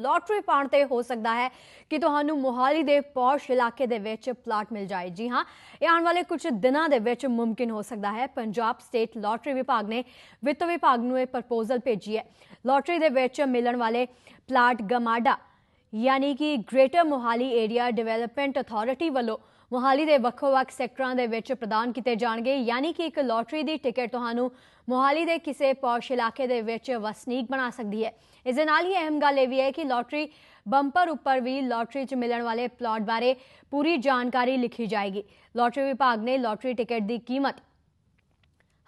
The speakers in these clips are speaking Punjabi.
ਲੋਟਰੀ ਪਾਉਣ ਤੇ ਹੋ ਸਕਦਾ ਹੈ ਕਿ ਤੁਹਾਨੂੰ ਮੋਹਾਲੀ ਦੇ ਪੌਸ਼ ਇਲਾਕੇ ਦੇ ਵਿੱਚ ਪਲਾਟ ਮਿਲ ਜਾਏ। ਜੀ ਹਾਂ, ਇਹ ਆਉਣ ਵਾਲੇ ਕੁਝ ਦਿਨਾਂ ਦੇ ਵਿੱਚ ਮੁਮਕਿਨ ਹੋ ਸਕਦਾ ਹੈ। ਪੰਜਾਬ ਸਟੇਟ ਲੋਟਰੀ ਵਿਭਾਗ ਨੇ ਵਿੱਤ ਵਿਭਾਗ ਨੂੰ ਇਹ ਪ੍ਰਪੋਜ਼ਲ ਭੇਜੀ ਹੈ। ਲੋਟਰੀ ਦੇ ਵਿੱਚ ਮਿਲਣ ਵਾਲੇ ਪਲਾਟ ਗਮਾਡਾ, ਯਾਨੀ ਕਿ greater Mohali area development authority ਵੱਲੋਂ ਮੋਹਾਲੀ ਦੇ ਵੱਖੋ-ਵੱਖ ਸੈਕਟਰਾਂ ਦੇ ਵਿੱਚ ਪ੍ਰਦਾਨ ਕੀਤੇ ਜਾਣਗੇ, ਯਾਨੀ ਕਿ ਇੱਕ ਲੋਟਰੀ ਦੀ ਟਿਕਟ ਤੁਹਾਨੂੰ ਮੋਹਾਲੀ ਦੇ ਕਿਸੇ ਪੌਸ਼ ਇਲਾਕੇ ਦੇ ਵਿੱਚ ਵਸਨੀਕ ਬਣਾ ਸਕਦੀ ਹੈ। ਇਸ ਦੇ ਨਾਲ ਹੀ ਅਹਿਮ ਗੱਲ ਇਹ ਵੀ ਹੈ ਕਿ ਲੋਟਰੀ ਬੰਪਰ ਉੱਪਰ ਵੀ ਲੋਟਰੀ 'ਚ ਮਿਲਣ ਵਾਲੇ ਪਲਾਟ ਬਾਰੇ ਪੂਰੀ ਜਾਣਕਾਰੀ ਲਿਖੀ ਜਾਏਗੀ। ਲੋਟਰੀ ਵਿਭਾਗ ਨੇ ਲੋਟਰੀ ਟਿਕਟ ਦੀ ਕੀਮਤ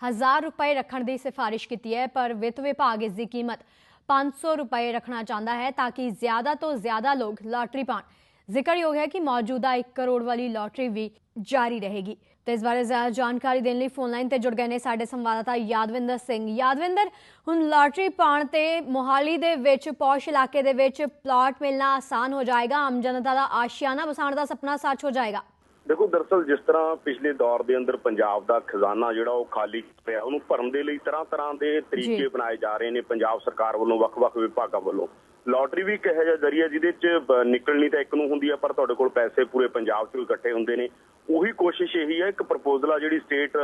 1000 ਰੁਪਏ ਰੱਖਣ ਦੀ ਸਿਫਾਰਿਸ਼ ਕੀਤੀ ਹੈ, ਪਰ ਵਿੱਤ ਵਿਭਾਗ ਇਸ ਦੀ ਕੀਮਤ 500 ਰੁਪਏ ਰੱਖਣਾ ਚਾਹੁੰਦਾ ਹੈ ਤਾਂ ਕਿ ਜ਼ਿਆਦਾ ਤੋਂ ਜ਼ਿਆਦਾ ਲੋਕ ਲਾਟਰੀ ਪਾਣ ਜ਼ਿਕਰਯੋਗ ਹੈ ਕਿ ਮੌਜੂਦਾ 1 ਕਰੋੜ ਵਾਲੀ ਲਾਟਰੀ ਵੀ ਜਾਰੀ ਰਹੇਗੀ। ਤੇ ਇਸ ਬਾਰੇ ਜ਼ਿਆਦਾ ਜਾਣਕਾਰੀ ਦੇਣ ਲਈ ਫੋਨ ਲਾਈਨ ਤੇ ਜੁੜ ਗਏ ਨੇ ਸਾਡੇ ਸੰਵਾਦਦਾਤਾ ਯਾਦਵਿੰਦਰ ਸਿੰਘ। ਯਾਦਵਿੰਦਰ, ਹੁਣ ਲਾਟਰੀ ਪਾਣ ਤੇ ਮੋਹਾਲੀ ਦੇ ਵਿੱਚ, ਪੌਸ਼ ਇਲਾਕੇ ਦੇ ਵਿੱਚ ਪਲਾਟ ਮਿਲਣਾ ਆਸਾਨ ਹੋ ਜਾਏਗਾ, ਆਮ ਜਨਤਾ ਦਾ ਆਸ਼ਿਆਨਾ ਵਸਾਉਣ ਦਾ ਸੁਪਨਾ ਸੱਚ ਹੋ ਜਾਏਗਾ। ਦੇਖੋ ਦਰਅਸਲ ਜਿਸ ਤਰ੍ਹਾਂ ਪਿਛਲੇ ਦੌਰ ਦੇ ਅੰਦਰ ਪੰਜਾਬ ਦਾ ਖਜ਼ਾਨਾ ਜਿਹੜਾ ਉਹ ਖਾਲੀ ਪਿਆ ਉਹਨੂੰ ਭਰਨ ਦੇ ਲਈ ਤਰ੍ਹਾਂ ਤਰ੍ਹਾਂ ਦੇ ਤਰੀਕੇ ਬਣਾਏ ਜਾ ਰਹੇ ਨੇ ਪੰਜਾਬ ਸਰਕਾਰ ਵੱਲੋਂ ਵੱਖ-ਵੱਖ ਵਿਭਾਗਾਂ ਵੱਲੋਂ। ਲਾਟਰੀ ਵੀ ਇੱਕ ਇਹੋ ਜਿਹਾ ਜ਼ਰੀਆ ਜਿਹਦੇ 'ਚ ਨਿਕਲਣੀ ਤਾਂ ਇੱਕ ਨੂੰ ਹੁੰਦੀ ਆ ਪਰ ਤੁਹਾਡੇ ਕੋਲ ਪੈਸੇ ਪੂਰੇ ਪੰਜਾਬ 'ਚ ਇਕੱਠੇ ਹੁੰਦੇ ਨੇ। ਉਹੀ ਕੋਸ਼ਿਸ਼ ਇਹੀ ਹੈ ਇੱਕ ਪ੍ਰਪੋਜ਼ਲ ਆ ਜਿਹੜੀ ਸਟੇਟ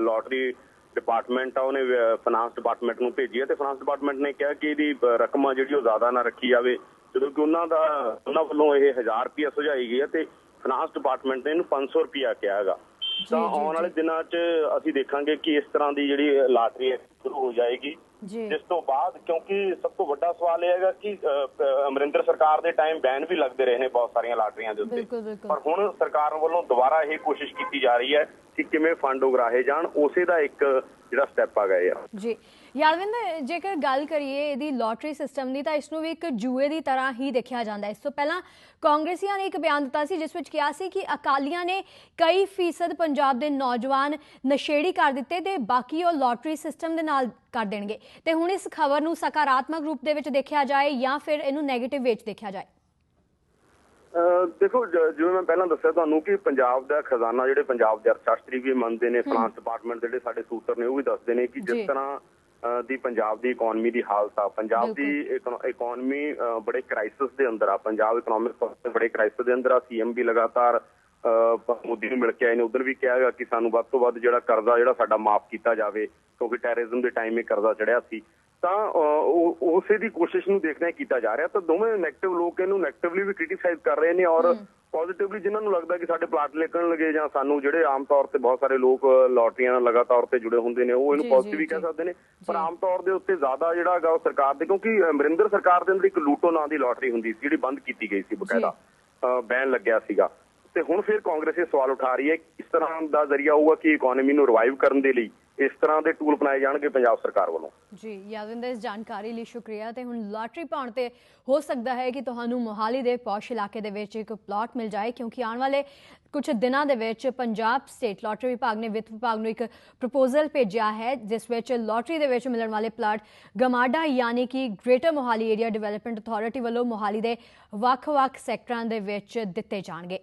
ਲਾਟਰੀ ਡਿਪਾਰਟਮੈਂਟ ਆ ਉਹਨੇ ਫਾਈਨਾਂਸ ਡਿਪਾਰਟਮੈਂਟ ਨੂੰ ਭੇਜੀ ਹੈ ਤੇ ਫਾਈਨਾਂਸ ਡਿਪਾਰਟਮੈਂਟ ਨੇ ਕਿਹਾ ਕਿ ਇਹਦੀ ਰਕਮ ਆ ਜਿਹੜੀ ਉਹ ਜ਼ਿਆਦਾ ਨਾ ਰੱਖੀ ਜਾਵੇ ਜਦੋਂ ਕਿ ਉਹਨਾਂ ਦਾ ਉਹਨਾਂ ਵੱਲੋਂ ਇਹ 1000 ਰੁਪਿਆ ਸੁਝਾਈ ਗਈ ਹੈ ਤੇ ਫਾਈਨਾਂਸ ਡਿਪਾਰਟਮੈਂਟ ਨੇ ਇਹਨੂੰ 500 ਰੁਪਿਆ ਕਿਹਾ ਹੈਗਾ। ਤਾਂ ਆਉਣ ਵਾਲੇ ਦਿਨਾਂ 'ਚ ਅਸੀਂ ਦੇਖਾਂਗੇ ਕਿ ਇਸ ਤਰ੍ਹਾਂ ਦੀ ਜਿਹੜੀ ਲਾਟਰੀ ਹੈ ਸ਼ੁਰੂ ਹੋ ਜਾਏਗੀ। ਜਿਸ ਤੋਂ ਬਾਅਦ ਕਿਉਂਕਿ ਸਭ ਤੋਂ ਵੱਡਾ ਸਵਾਲ ਇਹ ਹੈਗਾ ਕਿ ਅਮਰਿੰਦਰ ਸਰਕਾਰ ਦੇ ਟਾਈਮ ਬੈਨ ਵੀ ਲੱਗਦੇ ਰਹੇ ਨੇ ਬਹੁਤ ਸਾਰੀਆਂ ਲਾਟਰੀਆਂ ਦੇ ਉੱਤੇ। ਪਰ ਹੁਣ ਸਰਕਾਰ ਵੱਲੋਂ ਦੁਬਾਰਾ ਇਹ ਕੋਸ਼ਿਸ਼ ਕੀਤੀ ਜਾ ਰਹੀ ਹੈ ਕਿ ਕਿਵੇਂ ਫੰਡ ਉਗਰਾਹੇ ਜਾਣ ਉਸੇ ਦਾ ਇੱਕ ਜਿਹੜਾ ਸਟੈਪ ਆ ਗਿਆ ਆ। ਜੀ। ਯਾਦਵਿੰਦਰ ਜੇਕਰ ਗੱਲ ਕਰੀਏ ਇਹਦੀ ਲੋਟਰੀ ਸਿਸਟਮ ਦੀ ਤਾਂ ਇਸ ਨੂੰ ਵੀ ਇੱਕ ਜੂਏ ਦੀ ਤਰ੍ਹਾਂ ਹੀ ਦੇਖਿਆ ਜਾਂਦਾ ਹੈ। ਇਸ ਤੋਂ ਪਹਿਲਾਂ ਕਾਂਗਰਸੀਆਂ ਨੇ ਇੱਕ ਬਿਆਨ ਦਿੱਤਾ ਸੀ ਜਿਸ ਵਿੱਚ ਕਿਹਾ ਸੀ ਕਿ ਅਕਾਲੀਆਂ ਨੇ ਕਈ ਫੀਸਦ ਪੰਜਾਬ ਦੇ ਨੌਜਵਾਨ ਨਸ਼ੇੜੀ ਕਰ ਦਿੱਤੇ ਤੇ ਬਾਕੀ ਉਹ ਲੋਟਰੀ ਸਿਸਟਮ ਦੇ ਨਾਲ ਕਰ ਦੇਣਗੇ। ਤੇ ਹੁਣ ਇਸ ਖਬਰ ਨੂੰ ਸਕਾਰਾਤਮਕ ਰੂਪ ਦੇ ਵਿੱਚ ਦੇਖਿਆ ਜਾਏ ਜਾਂ ਫਿਰ ਇਹਨੂੰ 네ਗੇਟਿਵ ਵਿੱਚ ਦੇਖਿਆ ਜਾਏ। ਦੇਖੋ ਜਿਵੇਂ ਮੈਂ ਪਹਿਲਾਂ ਦੱਸਿਆ ਤੁਹਾਨੂੰ ਕਿ ਪੰਜਾਬ ਦਾ ਖਜ਼ਾਨਾ ਜਿਹੜੇ ਪੰਜਾਬ ਦੇ ਅਰਥਸ਼ਾਸਤਰੀ ਵੀ ਮੰਨਦੇ ਨੇ ਫਾਈਨਾਂਸ ਡਿਪਾਰਟਮੈਂਟ ਦੇ ਜਿਹੜੇ ਸਾਡੇ ਸੂਤਰ ਨੇ ਉਹ ਵੀ ਦੱਸਦੇ ਨੇ ਕਿ। ਜਿਸ ਤਰ੍ਹਾਂ ਦੀ ਪੰਜਾਬ ਦੀ ਇਕਨੋਮੀ ਦੀ ਹਾਲਤ ਆ ਪੰਜਾਬ ਦੀ ਇਕਨੋਮੀ ਬੜੇ ਕ੍ਰਾਈਸਿਸ ਦੇ ਅੰਦਰ ਆ ਪੰਜਾਬ ਇਕਨੋਮਿਕ ਬੜੇ ਕ੍ਰਾਈਸਿਸ ਦੇ ਅੰਦਰ ਆ ਸੀਐਮ ਵੀ ਲਗਾਤਾਰ ਮੋਦੀ ਨੂੰ ਮਿਲ ਕੇ ਆਏ ਨੇ ਉਧਰ ਵੀ ਕਿਹਾ ਗਿਆ ਕਿ ਸਾਨੂੰ ਵੱਧ ਤੋਂ ਵੱਧ ਜਿਹੜਾ ਕਰਜ਼ਾ ਜਿਹੜਾ ਸਾਡਾ ਮਾਫ ਕੀਤਾ ਜਾਵੇ ਕਿਉਂਕਿ ਟੈਰਰਿਜ਼ਮ ਦੇ ਟਾਈਮ ਇਹ ਕਰਜ਼ਾ ਚੜਿਆ ਸੀ। ਤਾਂ ਉਸੇ ਦੀ ਕੋਸ਼ਿਸ਼ ਨੂੰ ਦੇਖਦੇ ਕੀਤਾ ਜਾ ਰਿਹਾ। ਤਾਂ ਦੋਵੇਂ ਨੈਗੇਟਿਵ ਲੋਕ ਇਹਨੂੰ ਨੈਗੇਟਿਵਲੀ ਵੀ ਕ੍ਰਿਟਿਸਾਈਜ਼ ਕਰ ਰਹੇ ਨੇ ਔਰ ਪੋਜ਼ਿਟਿਵਲੀ ਜਿਨ੍ਹਾਂ ਨੂੰ ਲੱਗਦਾ ਕਿ ਸਾਡੇ ਪਲਾਟ ਲਿਖਣ ਲਗੇ ਜਾਂ ਸਾਨੂੰ ਜਿਹੜੇ ਆਮ ਤੌਰ ਤੇ ਬਹੁਤ ਸਾਰੇ ਲੋਕ ਲਾਟਰੀਆਂ ਨਾਲ ਲਗਾਤਾਰ ਤੇ ਜੁੜੇ ਹੁੰਦੇ ਨੇ ਉਹ ਇਹਨੂੰ ਪੋਜ਼ਿਟਿਵ ਵੀ ਜੀ, ਕਹਿ। ਸਕਦੇ ਨੇ। ਪਰ ਆਮ ਤੌਰ ਦੇ ਉੱਤੇ ਜ਼ਿਆਦਾ ਜਿਹੜਾ ਹੈਗਾ ਉਹ ਸਰਕਾਰ ਦੇ ਕਿਉਂਕਿ ਅਮਰਿੰਦਰ ਸਰਕਾਰ ਦੇ ਅੰਦਰ ਇੱਕ ਲੂਟੋ ਨਾਂ ਦੀ ਲਾਟਰੀ ਹੁੰਦੀ ਸੀ ਜਿਹੜੀ ਬੰਦ ਕੀਤੀ ਗਈ ਸੀ ਬਕਾਇਦਾ। ਬੈਨ ਲੱਗਿਆ ਸੀਗਾ। ਤੇ ਹੁਣ ਫਿਰ ਕਾਂਗਰਸ ਇਹ ਸਵਾਲ ਉਠਾ ਰਹੀ ਹੈ ਇਸ ਤਰ੍ਹਾਂ ਦਾ ਜ਼ਰੀਆ ਹੋਊਗਾ ਕਿ ਇਕਨੋਮੀ ਨੂੰ ਰਿਵਾਈਵ ਕਰਨ ਦੇ ਲਈ ਇਸ ਤਰ੍ਹਾਂ ਦੇ ਟੂਲ ਬਣਾਏ ਜਾਣਗੇ ਪੰਜਾਬ ਸਰਕਾਰ ਵੱਲੋਂ? ਜੀ, ਯਾਦਵਿੰਦਰ, ਇਸ ਜਾਣਕਾਰੀ ਲਈ ਸ਼ੁਕਰੀਆ। ਤੇ ਹੁਣ ਲਾਟਰੀ ਪਾਉਣ ਤੇ ਹੋ ਸਕਦਾ ਹੈ ਕਿ ਤੁਹਾਨੂੰ ਮੋਹਾਲੀ ਦੇ ਪੌਸ਼ ਇਲਾਕੇ ਦੇ ਵਿੱਚ ਇੱਕ ਪਲਾਟ ਮਿਲ ਜਾਏ, ਕਿਉਂਕਿ ਆਉਣ ਵਾਲੇ ਕੁਝ ਦਿਨਾਂ ਦੇ ਵਿੱਚ ਪੰਜਾਬ ਸਟੇਟ ਲਾਟਰੀ ਵਿਭਾਗ ਨੇ ਵਿੱਤ ਵਿਭਾਗ ਨੂੰ ਇੱਕ ਪ੍ਰਪੋਜ਼ਲ ਭੇਜਿਆ ਹੈ, ਜਿਸ ਵਿੱਚ ਲਾਟਰੀ ਦੇ ਵਿੱਚ ਮਿਲਣ ਵਾਲੇ ਪਲਾਟ ਗਮਾਡਾ ਯਾਨੀ ਕਿ greater Mohali area development authority ਵੱਲੋਂ ਮੋਹਾਲੀ ਦੇ ਵੱਖ-ਵੱਖ ਸੈਕਟਰਾਂ ਦੇ ਵਿੱਚ ਦਿੱਤੇ ਜਾਣਗੇ।